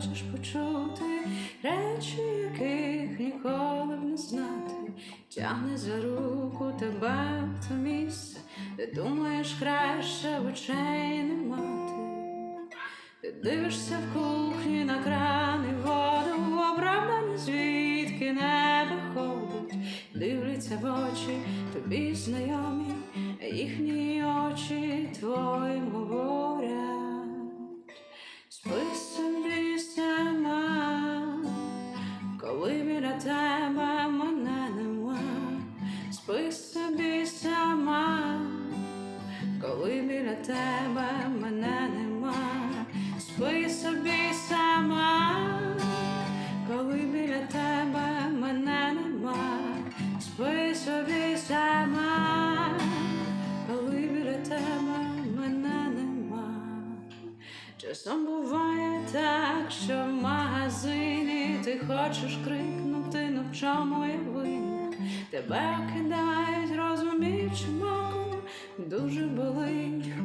хочеш почути речі, яких ніколи б не знати. Тягне за руку тебе в де думаєш краще в очей не мати. Ти дивишся в кухні на кран і воду, оправдані звідки не виходить, дивляться в очі тобі знайомі, їхні очі твої говорять. Спи собі сама, коли біля тебе коли біля тебе мене нема, спи собі сама, коли біля тебе мене нема, спи собі сама, коли біля тебе мене нема. Часом буває так, що в магазині ти хочеш крикнути, ну в чому я винна? Тебе кидають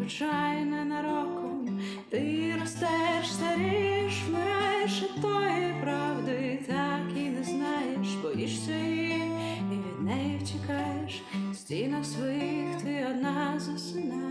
невзначай ненароком, ти ростеш, старіш, вмираєш і тої правди, так і не знаєш, боїшся її, і від неї втікаєш, в стінах своїх ти одна засинаєш.